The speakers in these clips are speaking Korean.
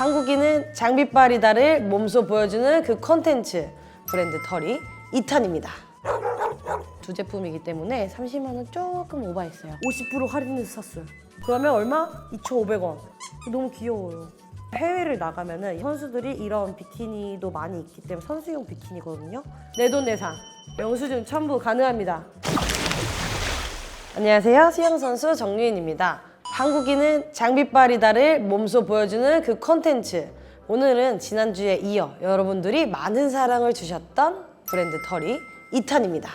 한국인은 장비빨이다를 몸소 보여주는 그 컨텐츠 브랜드 털이 2탄입니다. 두 제품이기 때문에 30만 원 조금 오버했어요. 50% 할인해서 샀어요. 그러면 얼마? 2,500원. 너무 귀여워요. 해외를 나가면은 선수들이 이런 비키니도 많이 있기 때문에 선수용 비키니거든요. 내 돈 내산 영수증 첨부 가능합니다. 안녕하세요. 수영 선수 정유인입니다. 한국인은 장비빨이다를 몸소 보여주는 그 컨텐츠. 오늘은 지난주에 이어 여러분들이 많은 사랑을 주셨던 브랜드 털이 2탄입니다.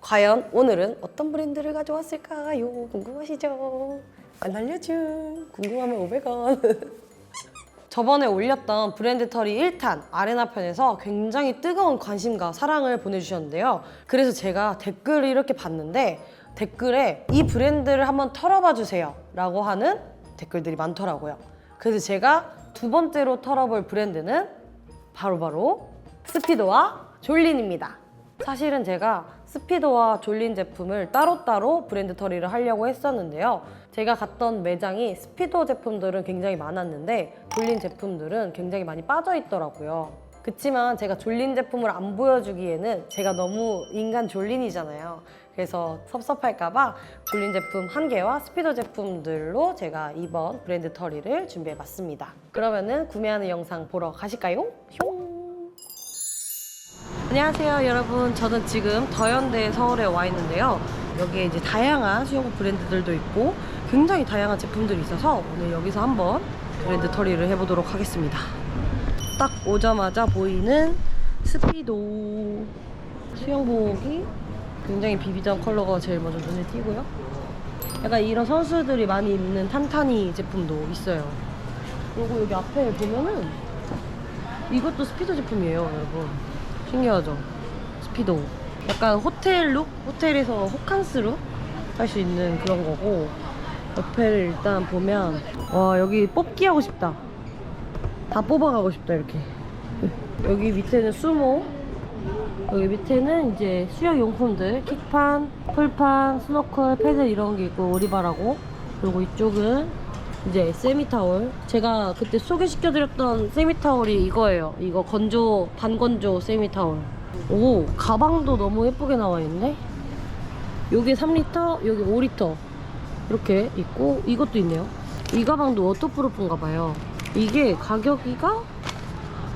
과연 오늘은 어떤 브랜드를 가져왔을까요? 궁금하시죠? 안 알려줌. 궁금하면 500원. 저번에 올렸던 브랜드 털이 1탄 아레나 편에서 굉장히 뜨거운 관심과 사랑을 보내주셨는데요. 그래서 제가 댓글을 이렇게 봤는데 댓글에 이 브랜드를 한번 털어봐 주세요 라고 하는 댓글들이 많더라고요. 그래서 제가 두 번째로 털어볼 브랜드는 바로바로 스피도와 졸린입니다. 사실은 제가 스피도와 졸린 제품을 따로따로 브랜드 털이를 하려고 했었는데요. 제가 갔던 매장이 스피도 제품들은 굉장히 많았는데 졸린 제품들은 굉장히 많이 빠져 있더라고요. 그치만 제가 졸린 제품을 안 보여주기에는 제가 너무 인간 졸린이잖아요. 그래서 섭섭할까봐 졸린 제품 한 개와 스피도 제품들로 제가 이번 브랜드 털이를 준비해봤습니다. 그러면은 구매하는 영상 보러 가실까요? 흉! 안녕하세요 여러분 저는 지금 더현대 서울에 와 있는데요 여기에 이제 다양한 수영복 브랜드들도 있고 굉장히 다양한 제품들이 있어서 오늘 여기서 한번 브랜드 털이를 해보도록 하겠습니다 딱 오자마자 보이는 스피도 수영복이 굉장히 비비전 컬러가 제일 먼저 눈에 띄고요 약간 이런 선수들이 많이 입는 탄타니 제품도 있어요 그리고 여기 앞에 보면은 이것도 스피도 제품이에요 여러분 신기하죠? 스피도. 약간 호텔 룩? 호텔에서 호캉스 룩? 할 수 있는 그런 거고. 옆에를 일단 보면, 와, 여기 뽑기 하고 싶다. 다 뽑아가고 싶다, 이렇게. 여기 밑에는 수모. 여기 밑에는 이제 수영 용품들. 킥판, 풀판, 스노클, 패들 이런 게 있고, 오리발하고. 그리고 이쪽은 이제 세미타올 제가 그때 소개시켜드렸던 세미타올이 이거예요 이거 건조 반건조 세미타올 오 가방도 너무 예쁘게 나와 있네 여기 3리터 여기 5리터 이렇게 있고 이것도 있네요 이 가방도 워터프루프인가 봐요 이게 가격이가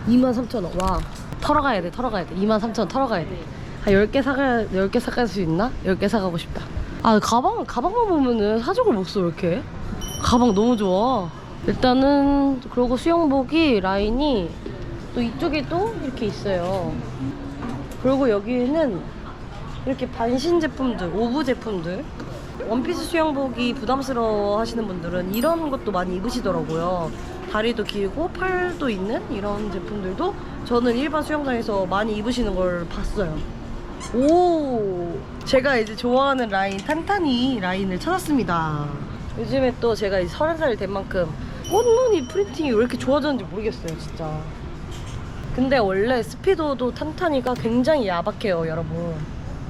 23,000원 와 털어가야 돼 털어가야 돼 23,000원 털어가야 돼한 10개 사가 10개 사갈 수 있나? 10개 사가고 싶다 아 가방 가방만 보면은 사족을 못 써 이렇게 가방 너무 좋아. 일단은 그리고 수영복이 라인이 또 이쪽에 또 이렇게 있어요. 그리고 여기는 이렇게 반신 제품들, 오브 제품들. 원피스 수영복이 부담스러워 하시는 분들은 이런 것도 많이 입으시더라고요. 다리도 길고 팔도 있는 이런 제품들도 저는 일반 수영장에서 많이 입으시는 걸 봤어요. 오! 제가 이제 좋아하는 라인, 탄탄이 라인을 찾았습니다. 요즘에 또 제가 이제 서른 살이 된 만큼 꽃무늬 프린팅이 왜 이렇게 좋아졌는지 모르겠어요, 진짜. 근데 원래 스피도도 탄탄이가 굉장히 야박해요, 여러분.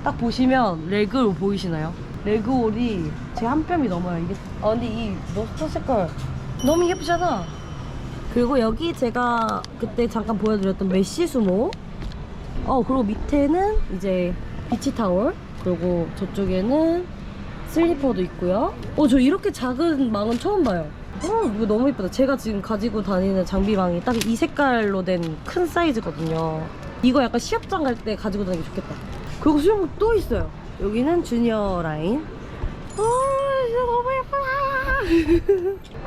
딱 보시면 레그올 보이시나요? 레그올이 제 한 뼘이 넘어요. 이게 아 근데 이 머스터 색깔 너무 예쁘잖아. 그리고 여기 제가 그때 잠깐 보여드렸던 메쉬 수모. 어 그리고 밑에는 이제 비치 타월. 그리고 저쪽에는 슬리퍼도 있고요. 어, 저 이렇게 작은 망은 처음 봐요. 어, 이거 너무 예쁘다. 제가 지금 가지고 다니는 장비망이 딱 이 색깔로 된 큰 사이즈거든요. 이거 약간 시합장 갈 때 가지고 다니기 좋겠다. 그리고 수영복 또 있어요. 여기는 주니어 라인. 어, 진짜 너무 예쁘다.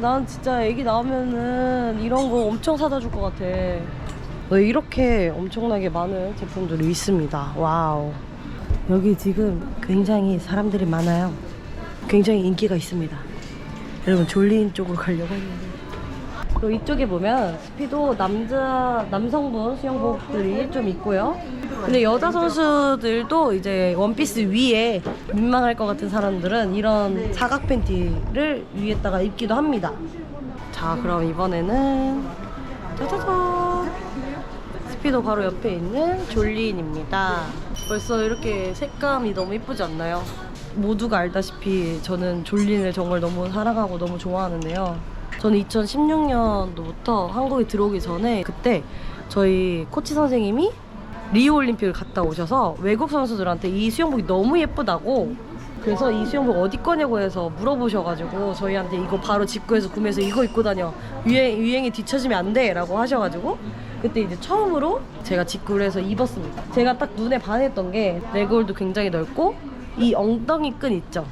난 진짜 애기 나오면은 이런 거 엄청 사다 줄 것 같아. 왜 이렇게 엄청나게 많은 제품들이 있습니다. 와우. 여기 지금 굉장히 사람들이 많아요. 굉장히 인기가 있습니다. 여러분 졸린 쪽으로 가려고 했는데. 그리고 이쪽에 보면 스피도 남자 남성분 수영복들이 좀 있고요. 근데 여자 선수들도 이제 원피스 위에 민망할 것 같은 사람들은 이런 사각 팬티를 위에다가 입기도 합니다. 자, 그럼 이번에는 짜자잔 스피도 바로 옆에 있는 졸린입니다. 벌써 이렇게 색감이 너무 이쁘지 않나요? 모두가 알다시피 저는 졸린을 정말 너무 사랑하고 너무 좋아하는데요. 저는 2016년도부터 한국에 들어오기 전에 그때 저희 코치 선생님이 리우 올림픽을 갔다 오셔서 외국 선수들한테 이 수영복이 너무 예쁘다고 그래서 이 수영복 어디 거냐고 해서 물어보셔가지고 저희한테 이거 바로 직구해서 구매해서 이거 입고 다녀. 유행, 유행이 뒤처지면 안 돼 라고 하셔가지고 그때 이제 처음으로 제가 직구를 해서 입었습니다. 제가 딱 눈에 반했던 게 레그홀도 굉장히 넓고 이 엉덩이 끈 있죠?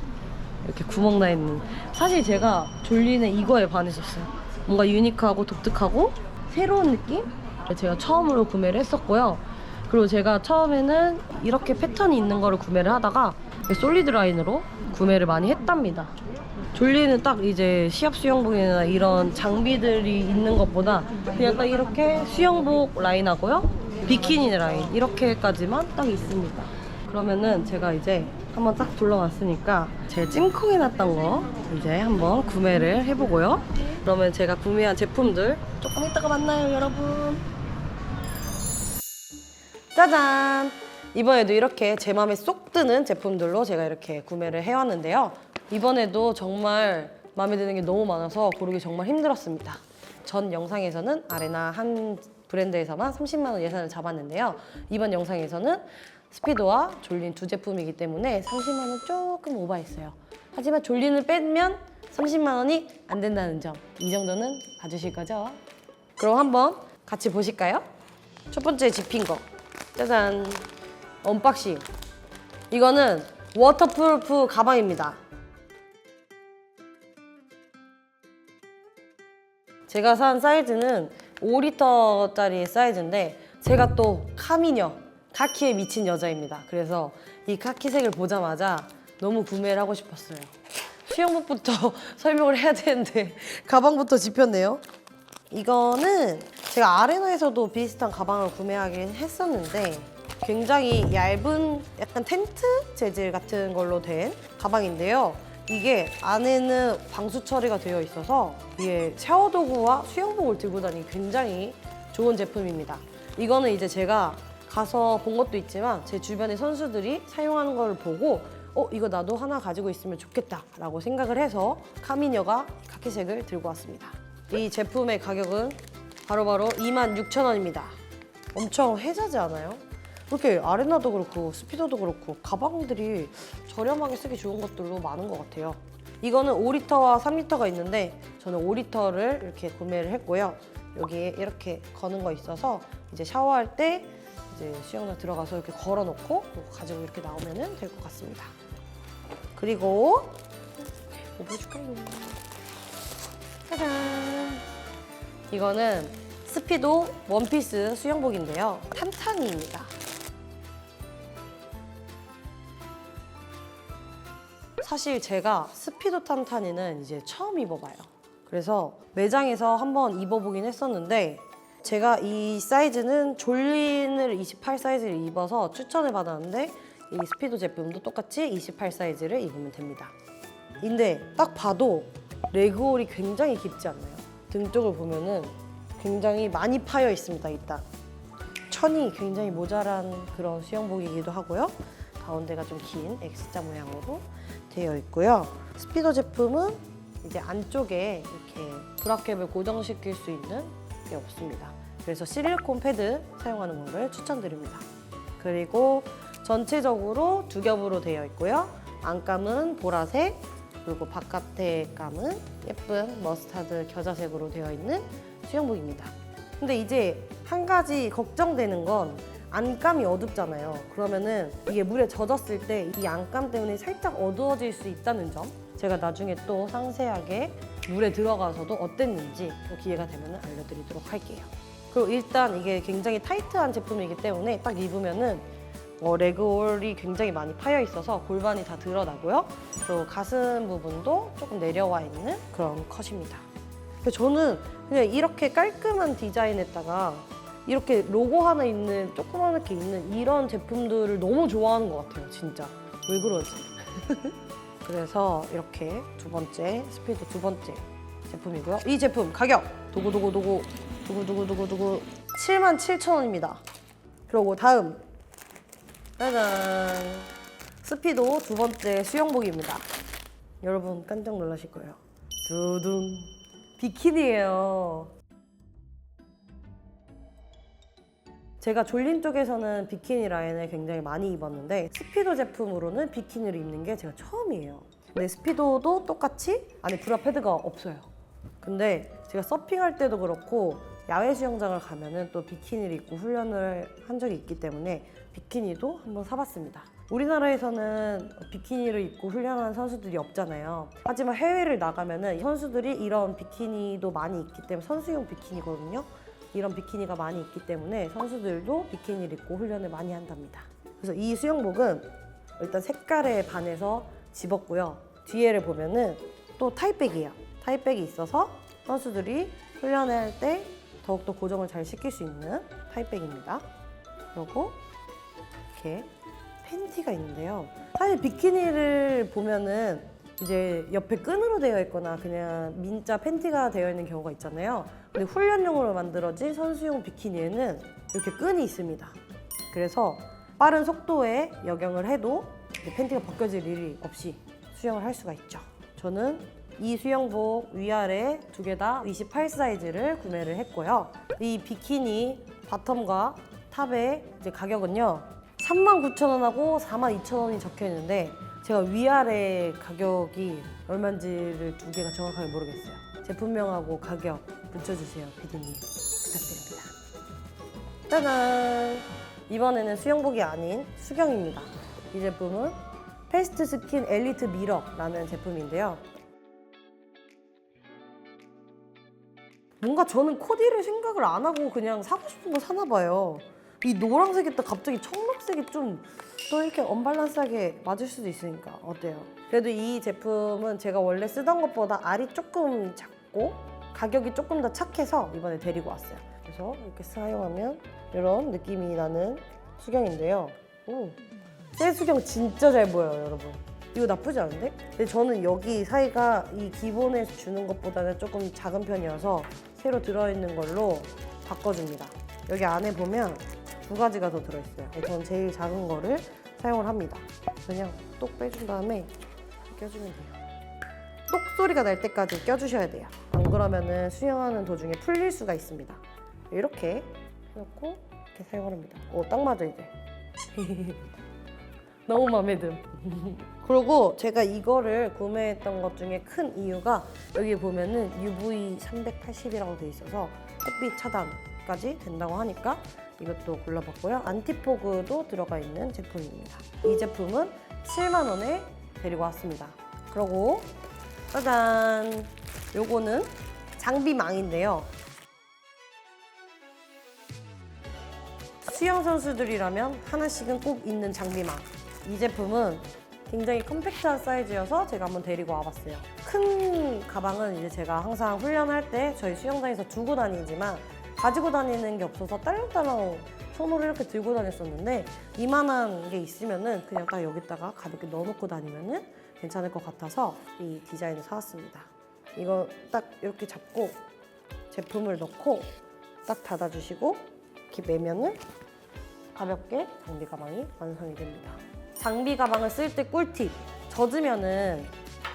이렇게 구멍 나 있는. 사실 제가 졸린의 이거에 반했었어요. 뭔가 유니크하고 독특하고 새로운 느낌? 제가 처음으로 구매를 했었고요 그리고 제가 처음에는 이렇게 패턴이 있는 거를 구매를 하다가 솔리드 라인으로 구매를 많이 했답니다. 졸리는 딱 이제 시합 수영복이나 이런 장비들이 있는 것보다 그냥 딱 이렇게 수영복 라인하고요. 비키니 라인 이렇게까지만 딱 있습니다. 그러면은 제가 이제 한번 딱 둘러봤으니까 제 찜콩이 났던 거 이제 한번 구매를 해보고요. 그러면 제가 구매한 제품들 조금 이따가 만나요 여러분 짜잔! 이번에도 이렇게 제 마음에 쏙 드는 제품들로 제가 이렇게 구매를 해왔는데요. 이번에도 정말 마음에 드는 게 너무 많아서 고르기 정말 힘들었습니다. 전 영상에서는 아레나 한 브랜드에서만 30만 원 예산을 잡았는데요. 이번 영상에서는 스피드와 졸린 두 제품이기 때문에 30만 원 조금 오버했어요. 하지만 졸린을 빼면 30만 원이 안 된다는 점. 이 정도는 봐주실 거죠? 그럼 한번 같이 보실까요? 첫 번째 집힌 거. 짜잔. 언박싱. 이거는 워터프루프 가방입니다. 제가 산 사이즈는 5리터짜리 사이즈인데 제가 또 카미녀, 카키에 미친 여자입니다. 그래서 이 카키색을 보자마자 너무 구매를 하고 싶었어요. 수영복부터 설명을 해야 되는데 가방부터 집혔네요. 이거는 제가 아레나에서도 비슷한 가방을 구매하긴 했었는데 굉장히 얇은 약간 텐트 재질 같은 걸로 된 가방인데요. 이게 안에는 방수 처리가 되어 있어서 이게 샤워 도구와 수영복을 들고 다니기 굉장히 좋은 제품입니다. 이거는 이제 제가 가서 본 것도 있지만 제 주변의 선수들이 사용하는 걸 보고 어 이거 나도 하나 가지고 있으면 좋겠다라고 생각을 해서 카미녀가 카키색을 들고 왔습니다. 이 제품의 가격은 바로바로 26,000원입니다. 엄청 혜자지 않아요? 이렇게 아레나도 그렇고 스피더도 그렇고 가방들이 저렴하게 쓰기 좋은 것들로 많은 것 같아요. 이거는 5리터와 3리터가 있는데 저는 5리터를 이렇게 구매를 했고요. 여기에 이렇게 거는 거 있어서 이제 샤워할 때 이제 수영장 들어가서 이렇게 걸어놓고 가지고 이렇게 나오면 될 것 같습니다. 그리고 뭐 보여줄까요? 짜잔! 이거는 스피도 원피스 수영복인데요. 탄탄이입니다. 사실 제가 스피도 탄탄이는 이제 처음 입어봐요. 그래서 매장에서 한번 입어보긴 했었는데 제가 이 사이즈는 졸린을 28 사이즈를 입어서 추천을 받았는데 이 스피도 제품도 똑같이 28 사이즈를 입으면 됩니다. 근데 딱 봐도 레그홀이 굉장히 깊지 않나요? 등 쪽을 보면은 굉장히 많이 파여 있습니다. 일단 천이 굉장히 모자란 그런 수영복이기도 하고요. 가운데가 좀 긴 X자 모양으로 되어 있고요. 스피더 제품은 이제 안쪽에 이렇게 브라켓을 고정시킬 수 있는 게 없습니다. 그래서 실리콘 패드 사용하는 거를 추천드립니다. 그리고 전체적으로 두 겹으로 되어 있고요. 안감은 보라색, 그리고 바깥에 감은 예쁜 머스타드 겨자색으로 되어 있는 수영복입니다. 근데 이제 한 가지 걱정되는 건 안감이 어둡잖아요. 그러면은 이게 물에 젖었을 때 이 안감 때문에 살짝 어두워질 수 있다는 점. 제가 나중에 또 상세하게 물에 들어가서도 어땠는지 또 기회가 되면 알려드리도록 할게요. 그리고 일단 이게 굉장히 타이트한 제품이기 때문에 딱 입으면은 어, 레그홀이 굉장히 많이 파여 있어서 골반이 다 드러나고요. 그리고 가슴 부분도 조금 내려와 있는 그런 컷입니다. 저는 그냥 이렇게 깔끔한 디자인에다가 이렇게 로고 하나 있는 조그맣게 있는 이런 제품들을 너무 좋아하는 것 같아요, 진짜. 왜 그러지? 그래서 이렇게 두 번째 스피드 두 번째 제품이고요. 이 제품 가격 도구도구도구 두구두구두구두구 7만 7천 원입니다. 그리고 다음 짜잔 스피도 두 번째 수영복입니다. 여러분 깜짝 놀라실 거예요. 두둥 비키니예요. 제가 졸린 쪽에서는 비키니 라인을 굉장히 많이 입었는데 스피도 제품으로는 비키니를 입는 게 제가 처음이에요. 근데 스피도도 똑같이 안에 브라 패드가 없어요. 근데 제가 서핑할 때도 그렇고 야외 수영장을 가면은 또 비키니를 입고 훈련을 한 적이 있기 때문에 비키니도 한번 사봤습니다. 우리나라에서는 비키니를 입고 훈련하는 선수들이 없잖아요. 하지만 해외를 나가면은 선수들이 이런 비키니도 많이 있기 때문에 선수용 비키니거든요. 이런 비키니가 많이 있기 때문에 선수들도 비키니를 입고 훈련을 많이 한답니다. 그래서 이 수영복은 일단 색깔에 반해서 집었고요. 뒤에를 보면은 또 타이백이에요. 타이백이 있어서 선수들이 훈련을 할때 더욱더 고정을 잘 시킬 수 있는 타이백입니다. 그리고 이렇게 팬티가 있는데요. 사실 비키니를 보면은 이제 옆에 끈으로 되어 있거나 그냥 민자 팬티가 되어 있는 경우가 있잖아요. 근데 훈련용으로 만들어진 선수용 비키니에는 이렇게 끈이 있습니다. 그래서 빠른 속도에 역영을 해도 이 팬티가 벗겨질 일이 없이 수영을 할 수가 있죠. 저는 이 수영복 위아래 두 개 다 28 사이즈를 구매를 했고요. 이 비키니 바텀과 탑의 가격은요. 39,000원하고 42,000원이 적혀 있는데 제가 위아래 가격이 얼마인지를 두 개가 정확하게 모르겠어요. 제품명하고 가격 붙여주세요, 피디님. 부탁드립니다. 짜잔! 이번에는 수영복이 아닌 수경입니다. 이 제품은 패스트 스킨 엘리트 미러라는 제품인데요. 뭔가 저는 코디를 생각을 안 하고 그냥 사고 싶은 거 사나 봐요. 이 노란색에다 갑자기 청록색이 좀 또 이렇게 언밸런스하게 맞을 수도 있으니까 어때요? 그래도 이 제품은 제가 원래 쓰던 것보다 알이 조금 작고 가격이 조금 더 착해서 이번에 데리고 왔어요. 그래서 이렇게 사용하면 이런 느낌이 나는 수경인데요. 오, 새 수경 진짜 잘 보여요, 여러분. 이거 나쁘지 않은데? 근데 저는 여기 사이가 이 기본에서 주는 것보다는 조금 작은 편이어서 새로 들어있는 걸로 바꿔줍니다. 여기 안에 보면 두 가지가 더 들어있어요. 저는 제일 작은 거를 사용을 합니다. 그냥 똑 빼준 다음에 껴주면 돼요. 똑 소리가 날 때까지 껴주셔야 돼요. 안 그러면은 수영하는 도중에 풀릴 수가 있습니다. 이렇게 해놓고 이렇게 사용을 합니다. 오, 딱 맞아 이제. 너무 마음에 듦. 그리고 제가 이거를 구매했던 것 중에 큰 이유가 여기 보면은 UV 380이라고 돼 있어서 햇빛 차단 까지 된다고 하니까 이것도 골라봤고요. 안티포그도 들어가 있는 제품입니다. 이 제품은 7만 원에 데리고 왔습니다. 그리고 짜잔! 요거는 장비망인데요. 수영 선수들이라면 하나씩은 꼭 있는 장비망. 이 제품은 굉장히 컴팩트한 사이즈여서 제가 한번 데리고 와봤어요. 큰 가방은 이제 제가 항상 훈련할 때 저희 수영장에서 두고 다니지만 가지고 다니는 게 없어서 딸랑딸랑 손으로 이렇게 들고 다녔었는데 이만한 게 있으면은 그냥 딱 여기다가 가볍게 넣어놓고 다니면은 괜찮을 것 같아서 이 디자인을 사왔습니다. 이거 딱 이렇게 잡고 제품을 넣고 딱 닫아주시고 이렇게 매면은 가볍게 장비 가방이 완성이 됩니다. 장비 가방을 쓸 때 꿀팁. 젖으면은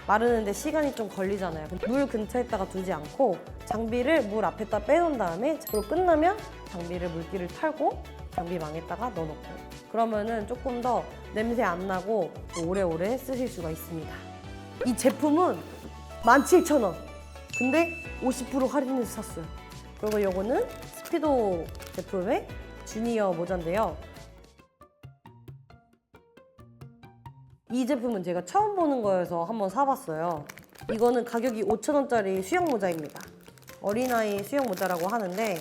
마르는데 시간이 좀 걸리잖아요. 물 근처에다가 두지 않고 장비를 물 앞에다 빼놓은 다음에 그리고 끝나면 장비를 물기를 털고 장비망에다가 넣어놓고 그러면은 조금 더 냄새 안 나고 오래오래 쓰실 수가 있습니다. 이 제품은 17,000원. 근데 50% 할인해서 샀어요. 그리고 이거는 스피도 제품의 주니어 모자인데요. 이 제품은 제가 처음 보는 거여서 한번 사봤어요. 이거는 가격이 5,000원짜리 수영 모자입니다. 어린아이 수영 모자라고 하는데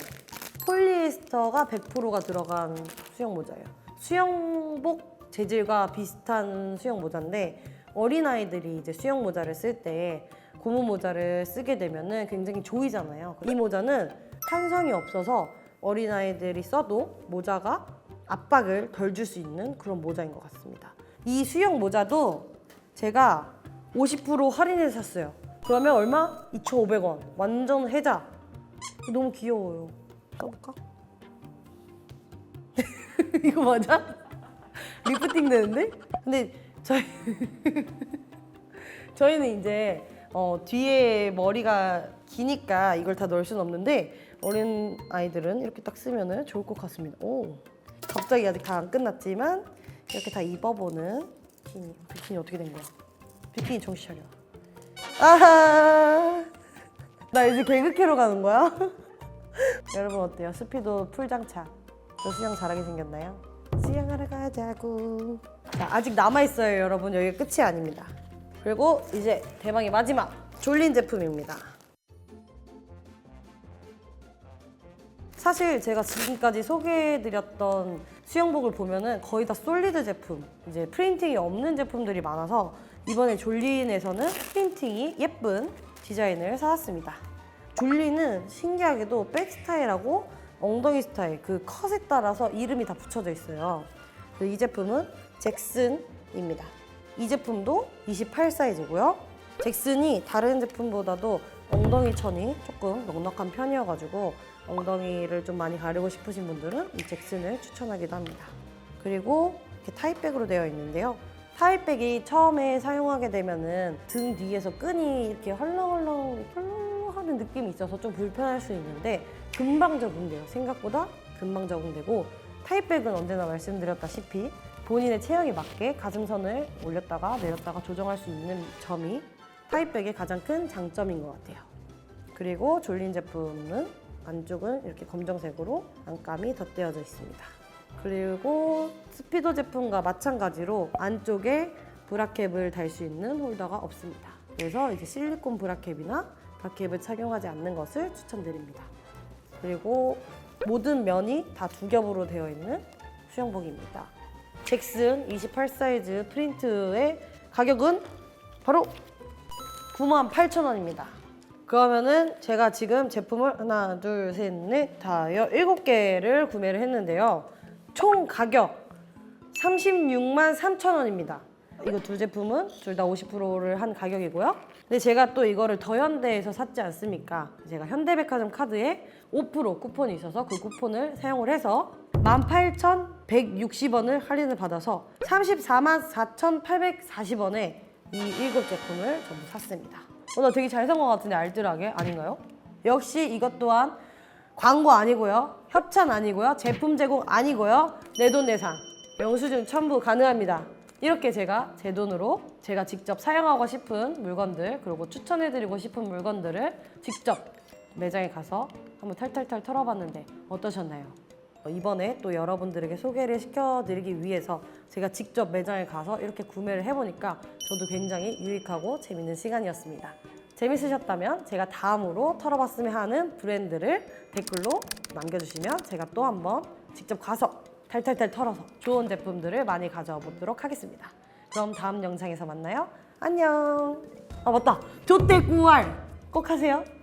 폴리에스터가 100%가 들어간 수영 모자예요. 수영복 재질과 비슷한 수영 모자인데 어린아이들이 이제 수영 모자를 쓸 때 고무 모자를 쓰게 되면은 굉장히 조이잖아요. 이 모자는 탄성이 없어서 어린아이들이 써도 모자가 압박을 덜 줄 수 있는 그런 모자인 것 같습니다. 이 수영 모자도 제가 50% 할인해서 샀어요. 그러면 얼마? 2,500원. 완전 혜자. 너무 귀여워요. 써볼까? 이거 맞아? 리프팅 되는데? 근데 저희 저희는 이제 어, 뒤에 머리가 기니까 이걸 다 넣을 수는 없는데 어린 아이들은 이렇게 딱 쓰면은 좋을 것 같습니다. 오, 갑자기 아직 다 안 끝났지만 이렇게 다 입어보는 비키니. 비키니 어떻게 된 거야? 비키니 정신 차려. 아하, 나 이제 개그캐로 가는 거야? 여러분 어때요? 스피도 풀 장착. 저 수영 잘하게 생겼나요? 수영하러 가자고. 자, 아직 남아 있어요, 여러분. 여기 끝이 아닙니다. 그리고 이제 대망의 마지막 졸린 제품입니다. 사실 제가 지금까지 소개해드렸던 수영복을 보면은 거의 다 솔리드 제품, 이제 프린팅이 없는 제품들이 많아서 이번에 졸린에서는 프린팅이 예쁜 디자인을 사왔습니다. 졸린은 신기하게도 백 스타일하고 엉덩이 스타일 그 컷에 따라서 이름이 다 붙여져 있어요. 이 제품은 잭슨입니다. 이 제품도 28 사이즈고요. 잭슨이 다른 제품보다도 엉덩이 천이 조금 넉넉한 편이어가지고 엉덩이를 좀 많이 가리고 싶으신 분들은 이 잭슨을 추천하기도 합니다. 그리고 이렇게 타입백으로 되어 있는데요. 타입백이 처음에 사용하게 되면은 등 뒤에서 끈이 이렇게 헐렁헐렁 헐렁 하는 느낌이 있어서 좀 불편할 수 있는데 금방 적응돼요. 생각보다 금방 적응되고 타입백은 언제나 말씀드렸다시피 본인의 체형에 맞게 가슴선을 올렸다가 내렸다가 조정할 수 있는 점이 타입백의 가장 큰 장점인 것 같아요. 그리고 졸린 제품은 안쪽은 이렇게 검정색으로 안감이 덧대어져 있습니다. 그리고 스피도 제품과 마찬가지로 안쪽에 브라캡을 달 수 있는 홀더가 없습니다. 그래서 이제 실리콘 브라캡이나 브라캡을 착용하지 않는 것을 추천드립니다. 그리고 모든 면이 다 두 겹으로 되어 있는 수영복입니다. 잭슨 28 사이즈 프린트의 가격은 바로 98,000원입니다. 그러면은 제가 지금 제품을 하나, 둘, 셋, 넷, 다, 여, 일곱 개를 구매를 했는데요. 총 가격 36만 3천 원입니다. 이거 두 제품은 둘 다 50%를 한 가격이고요. 근데 제가 또 이거를 더현대에서 샀지 않습니까? 제가 현대백화점 카드에 5% 쿠폰이 있어서 그 쿠폰을 사용을 해서 18,160원을 할인을 받아서 34만 4,840원에 이 일곱 제품을 전부 샀습니다. 어, 나 되게 잘 산 것 같은데 알뜰하게 아닌가요? 역시 이것 또한 광고 아니고요. 협찬 아니고요. 제품 제공 아니고요. 내 돈 내산. 영수증 첨부 가능합니다. 이렇게 제가 제 돈으로 제가 직접 사용하고 싶은 물건들 그리고 추천해드리고 싶은 물건들을 직접 매장에 가서 한번 탈탈탈 털어봤는데 어떠셨나요? 어, 이번에 또 여러분들에게 소개를 시켜드리기 위해서 제가 직접 매장에 가서 이렇게 구매를 해보니까 저도 굉장히 유익하고 재밌는 시간이었습니다. 재밌으셨다면 제가 다음으로 털어봤으면 하는 브랜드를 댓글로 남겨주시면 제가 또 한번 직접 가서 탈탈탈 털어서 좋은 제품들을 많이 가져와 보도록 하겠습니다. 그럼 다음 영상에서 만나요. 안녕. 아 맞다. 조떼 9알 꼭 하세요.